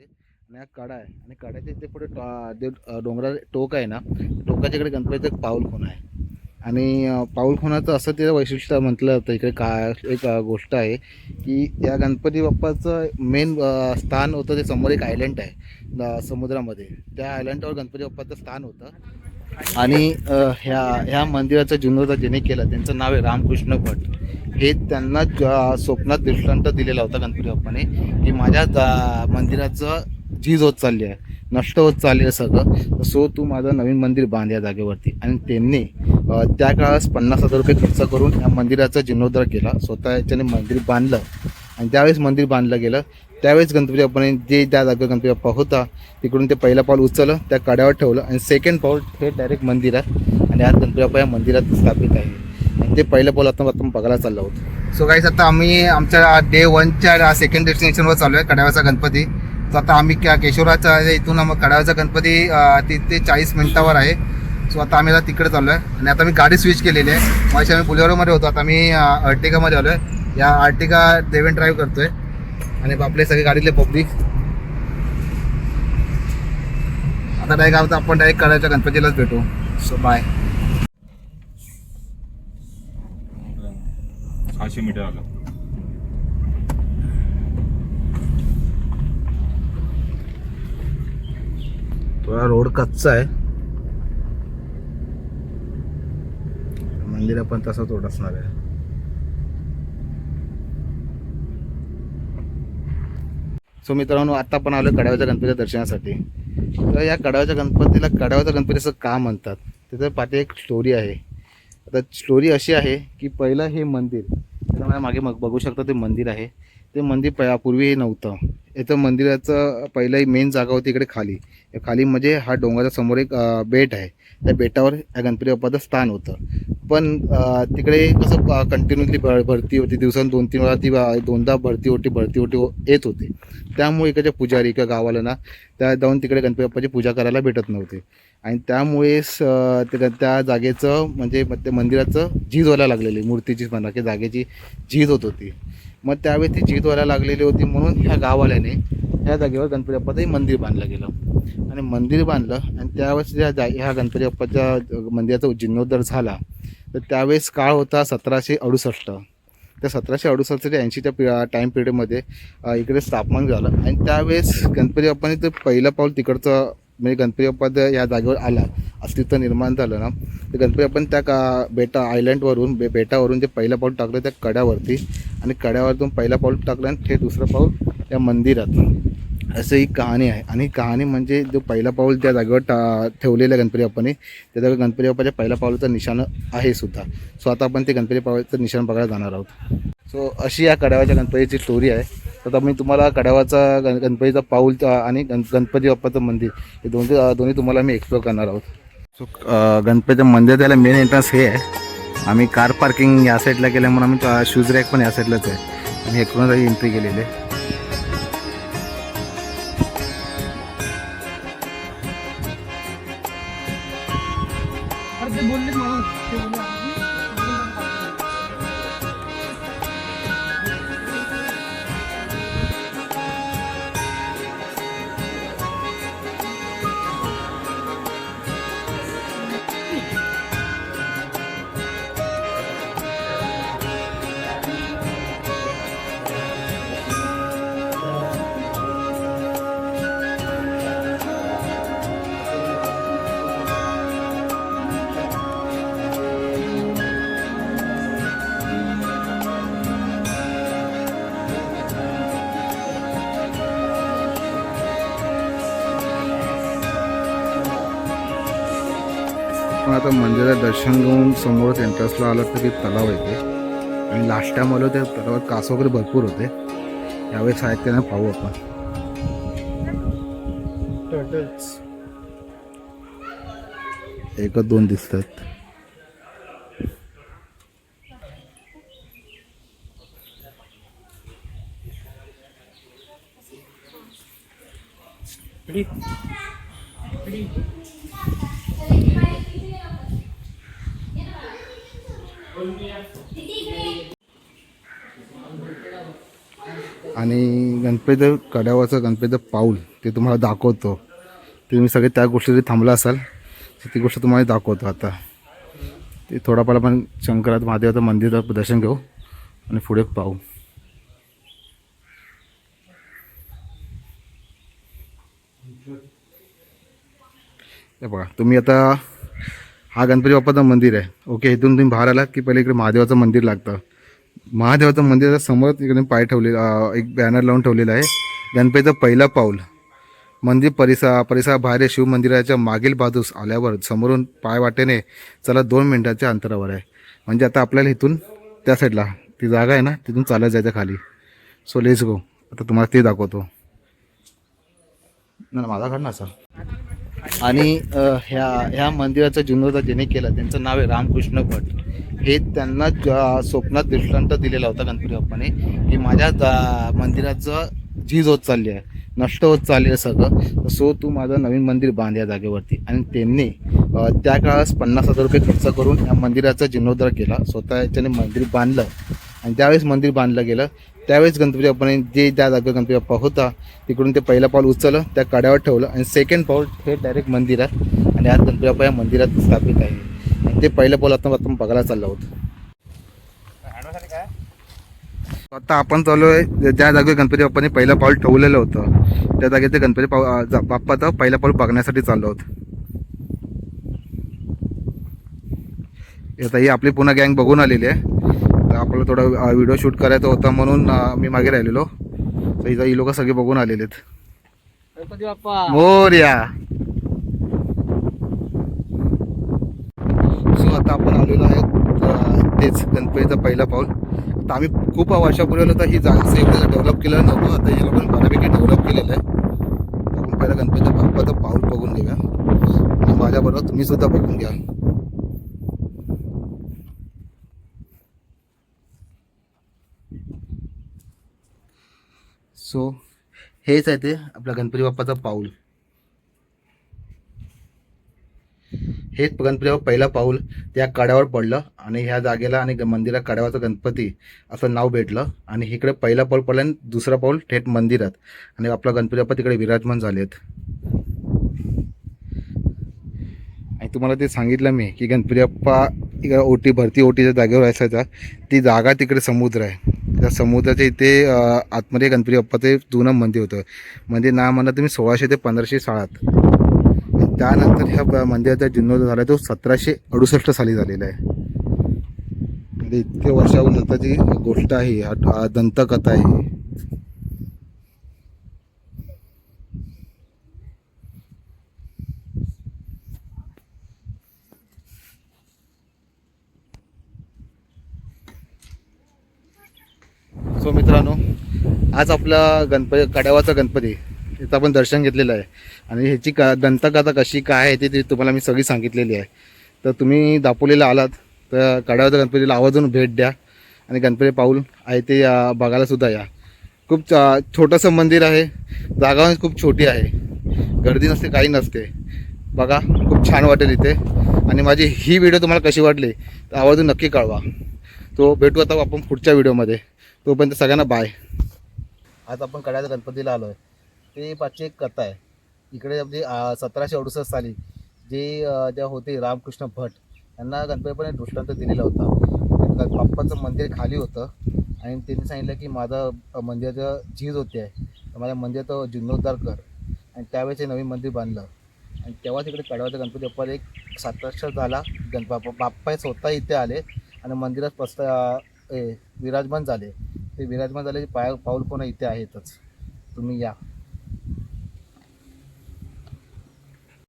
इथे आणि हा कडा आहे. आणि कडाच्या इथे पुढे जे डोंगरा टोक आहे ना टोकाच्याकडे गणपतीचं एक पाऊलखोन आहे. आणि अं, पाऊलखोनाचं असं ते वैशिष्ट्य म्हटलं जातं. इकडे का एक गोष्ट आहे की या गणपती बाप्पाचं मेन स्थान होतं ते समोर एक आयलंड आहे समुद्रामध्ये. त्या आयलंडवर गणपती बाप्पाचं स्थान होतं. आणि ह्या ह्या मंदिराचं जीर्णोद्धार ज्याने केला त्यांचं नाव आहे रामकृष्ण भट. हे त्यांना स्वप्नात दृष्टांत दिलेला होता गणपती बाप्पाने की माझ्या जा- मंदिराचं झीज होत चालली आहे नष्ट होत चालली आहे सगळं. सो तू माझं नवीन मंदिर बांध या जागेवरती. आणि त्यांनी त्या काळात पन्नास हजार रुपये खर्च करून या मंदिराचा जीर्णोद्धार केला. स्वतः याच्याने मंदिर बांधलं. आणि त्यावेळेस मंदिर बांधलं गेलं. त्यावेळेस गणपती बाप्पाने जे त्या जागेवर गणपती बाप्पा होता तिकडून ते पहिलं पाऊल उचललं त्या कड्यावर ठेवलं आणि सेकंड पाऊल हे डायरेक्ट मंदिरात आणि आज गणपती बाप्पा या मंदिरात स्थापित आहे. आणि ते पहिलं पाऊल आता आपण बघायला चाललो आहोत. सो गाईज आता आम्ही आमच्या डे वनच्या सेकंड डेस्टिनेशनवर चालू आहे कड्यावरचा गणपती. तर आता आम्ही क्या केशवराचा इथून मग कड्यावरचा गणपती अं, तिथे चाळीस मिनिटावर आहे. सो आता आम्ही आता तिकडे चाललो आहे आणि आता मी गाडी स्विच केलेली आहे. मग आम्ही बुलेरोमध्ये होतो. आता मी आर्टिकामध्ये आलो आहे या अर्टिका देवेन ड्राईव्ह आहे आणि आपले सगळे गाडीतले पब्लिक आता डायरेक्ट आपण डायरेक्ट करायच्या गणपतीलाच भेटू. सो बाय सहाशे मीटर आलं. थोडा रोड कच्चा आहे. मंदिर पण तसाच रोड असणार आहे. सो मित्रांनो आता पण आलो कडाव्याच्या गणपतीच्या दर्शनासाठी. तर या कडाव्याच्या गणपतीला कडाव्याचा गणपती असं का म्हणतात? त्याचं पाठी एक स्टोरी आहे. आता स्टोरी अशी आहे की पहिलं हे मंदिर त्याच्यामुळे मागे मग बघू शकता ते मंदिर आहे. ते मंदिर प पूर्वी हे नव्हतं. याचं मंदिराचं पहिलं मेन जागा होती इकडे खाली. खाली म्हणजे हा डोंगराच्या समोर एक बेट आहे. त्या बेटावर या गणपती बाप्पाचं स्थान होतं. पण तिकडे कसं कंटिन्युअसली भरती होती दिवसात दोन तीन वेळा ती दोनदा भरती होती भरती होती हो, येत होती. त्यामुळे इकडच्या पुजारी एका गावाला ना त्या जाऊन तिकडे गणपती बाप्पाची पूजा करायला भेटत नव्हते. आणि त्यामुळे स- त्या जागेचं म्हणजे मग ते मंदिराचं झीज व्हायला लागलेली. मूर्तीची म्हणा की जागेची झीज होत होती. मग त्यावेळी ती झीज व्हायला लागलेली होती म्हणून ह्या गाववाल्याने ह्या जागेवर गणपती बाप्पाचंही मंदिर बांधलं गेलं. आणि मंदिर बांधलं आणि त्यावेळेस ज्या जा ह्या गणपती बाप्पाच्या मंदिराचा जीर्णोद्धार झाला. तर त्यावेळेस काळ होता सतराशे अडुसष्ट. त्या सतराशे अडुसष्ट ते ऐंशीच्या पि टाईम पिरियडमध्ये इकडे स्थापन झालं. आणि त्यावेळेस गणपती बाप्पाने ते पहिलं पाऊल तिकडचं म्हणजे गणपती बाप्पा या जागेवर आला. अस्तित्व निर्माण झालं ना. तर गणपती बाप्पाने त्या का बेटा आयलंडवरून बे बेटावरून जे पहिलं पाऊल टाकलं त्या कड्यावरती. आणि कड्यावरतून पहिलं पाऊल टाकलं आणि ते दुसरं पाऊल त्या मंदिरात. असं ही कहाणी आहे. आणि कहाणी म्हणजे जो पहिला पाऊल त्या जागेवर टा ठेवलेलं आहे गणपती बाप्पाने त्या जागेवर गणपती बाप्पाच्या पहिल्या पाऊलाचं निशाण आहे सुद्धा. सो आता आपण ते गणपती बाप्पाचं निशाण बघायला जाणार आहोत. सो अशी या कडावाच्या गणपतीची स्टोरी आहे. तर आता मी तुम्हाला कडावाचा गण गणपतीचा पाऊल आणि गण गणपती बाप्पाचं मंदिर हे दोन्ही दोन्ही तुम्हाला मी एक्सप्लोर करणार आहोत. सो गणपतीचं मंदिर त्याला मेन एंट्रन्स हे आहे. आम्ही कार पार्किंग या साईडला केल्यामुळे म्हणून आम्ही शूज रॅक पण या साईडलाच आहे. आणि इकडूनच एंट्री केलेली आहे. पण आता मंदिरात दर्शन घेऊन समोरच एंट्रन्सला आलं तर की तलाव येते आणि लास्ट टाईम आलो ते तलावात कास वगैरे भरपूर होते. यावेळेस आहेत त्यांना पाहू आपण. एकच दोन दिसतात. Ready? Ready? आणि गणपती कड्यावरचं गणपतीचं पाऊल ते तुम्हाला दाखवतो. तुम्ही सगळे त्या गोष्टीसाठी थांबला असाल तर ती गोष्ट तुम्हाला दाखवतो आता. ते थोडाफार आपण शंकरात महादेवाचं मंदिर दर्शन घेऊ आणि पुढे पाहू. बघा तुम्ही आता हा गणपती बाप्पाचं मंदिर आहे. ओके इथून तुम्ही बाहेर आला की पहिले इकडे महादेवाचं मंदिर लागतं. महादेवाचं मंदिर समोर इकडे पाय ठेवले एक बॅनर लावून ठेवलेला आहे. गणपतीचं पहिलं पाऊल. मंदिर परिसर परिसराबाहेर शिव मंदिराच्या मागील बाजूस आल्यावर समोरून पाय वाटेने चला दोन मिनिटाच्या अंतरावर आहे. म्हणजे आता आपल्याला इथून त्या साईडला ती जागा आहे ना तिथून चालत जायचं खाली. सो लेस गो आता तुम्हाला ते दाखवतो. ना माझा काढ ना सर. आणि ह्या ह्या मंदिराचा जीर्णोद्धार ज्याने केला त्यांचं नाव आहे रामकृष्ण भट. हे त्यांना स्वप्नात दृष्टांत दिलेला होता गणपती बाप्पाने की माझ्या जा- मंदिराचं झीज होत चालली आहे नष्ट होत चालली आहे सगळं सो तू माझं नवीन मंदिर बांध या जागेवरती. आणि त्यांनी त्या काळास पन्नास हजार रुपये खर्च करून या मंदिराचा जीर्णोद्धार केला स्वतः याच्याने मंदिर बांधलं आणि त्यावेळेस मंदिर बांधलं गेलं त्यावेळेस गणपती बाप्पाने जे त्या जागेवर गणपती बाप्पा होता तिकडून ते पहिलं पाऊल उचललं त्या कड्यावर ठेवलं आणि सेकंड पाऊल हे डायरेक्ट मंदिरात आणि आज गणपती बाप्पा या मंदिरात स्थापित आहे. आणि ते पहिलं पाऊल आता आपण बघायला चाललं आहोत. आता आपण चालू आहे ज्या जागेवर गणपती बाप्पाने पहिलं पाऊल ठेवलेलं होतं त्या जागेत ते गणपती पाऊ बाप्पाचं पहिलं पाऊल बघण्यासाठी चाललो होतं आता ही आपली पुन्हा गँग बघून आलेली आहे. आपल्याला थोडा व्हिडिओ शूट करायचा होता म्हणून मी मागे राहिलेलो. तर इथं ही लोक सगळे बघून आलेले आहेत. मोर्या. सो आता आपण आलेलो आहे तेच गणपतीचं पहिलं पाऊल. तर आम्ही खूप वर्षापूर्वी आलो तर ही जागा एवढं डेव्हलप केलं नव्हतं. आता हे लोकांनी बऱ्यापैकी डेव्हलप केलेलं आहे. आपण पहिलं गणपतीच्या बाप्पाचं पाऊल बघून घेऊया. आणि माझ्याबरोबर तुम्ही सुद्धा बघून घ्या. सो हेच आहे ते आपल्या गणपती बाप्पाचं पाऊल. हेच गणपती बाप्पा पहिला पाऊल त्या कड्यावर पडलं आणि ह्या जागेला आणि ग- मंदिरात कड्यावरचा गणपती असं नाव भेटलं. आणि इकडे पहिला पाऊल पडला आणि दुसरा पाऊल थेट मंदिरात. आणि आपला गणपती बाप्पा तिकडे विराजमान झालेत. आणि तुम्हाला ते सांगितलं मी की गणपती बाप्पा इकडे ओटी भरती ओटीच्या जागेवर असायचा. ती जागा तिकडे समुद्र आहे. त्या समुद्राच्या इथे आतमध्ये गणपती बाप्पाचं जुनं मंदिर होतं. म्हणजे ना म्हणा तुम्ही सोळाशे ते पंधराशे साळात त्यानंतर ह्या मंदिराचा जीर्णोद्धार झाला तो सतराशे अडुसष्ट साली झालेला आहे. म्हणजे इतके वर्षावर नंतरची गोष्ट आहे दंतकथा आहे. सो मित्रांनो. आज आपला गणपती कडावाचा गणपती. याचं आपण दर्शन घेतलेलं आहे. आणि ह्याची का दंतकथा कशी काय आहे ती ती तुम्हाला मी सगळी सांगितलेली आहे. तर तुम्ही दापोलीला आलात तर कडावाच्या गणपतीला आवर्जून भेट द्या. आणि गणपती पाऊल आहे ते बघायलासुद्धा या. खूप चा- छोटंसं मंदिर आहे. जागा खूप छोटी आहे. गर्दी नसते काही नसते. बघा खूप छान वाटेल इथे. आणि माझी ही व्हिडिओ तुम्हाला कशी वाटली तर आवर्जून नक्की कळवा. तो भेटू आता आपण पुढच्या व्हिडिओमध्ये. तोपर्यंत सगळ्यांना बाय आज आपण कड्याच्या गणपतीला आलो आहे ते पाचची एक कथा आहे. इकडे आपली सतराशे अडुसष्ट साली जे ज्या होते रामकृष्ण भट यांना गणपतीपणे दृष्टांत दिलेला होता. बाप्पाचं मंदिर खाली होतं आणि त्यांनी सांगितलं की माझं मंदिराचं झीज होते आहे. तर माझ्या मंदिराचं जीर्णोद्धार कर. आणि त्यावेळेस हे नवीन मंदिर बांधलं. आणि तेव्हा तिकडे कडावाचा गणपती बाप्पाला एक सात झाला. गणपा बाप्पा स्वतः इथे आले आणि मंदिरात पस्ता ए, विराजमान झाले. ते विराजमान झाले पाय पाऊल पण इथे आहेतच. तुम्ही या.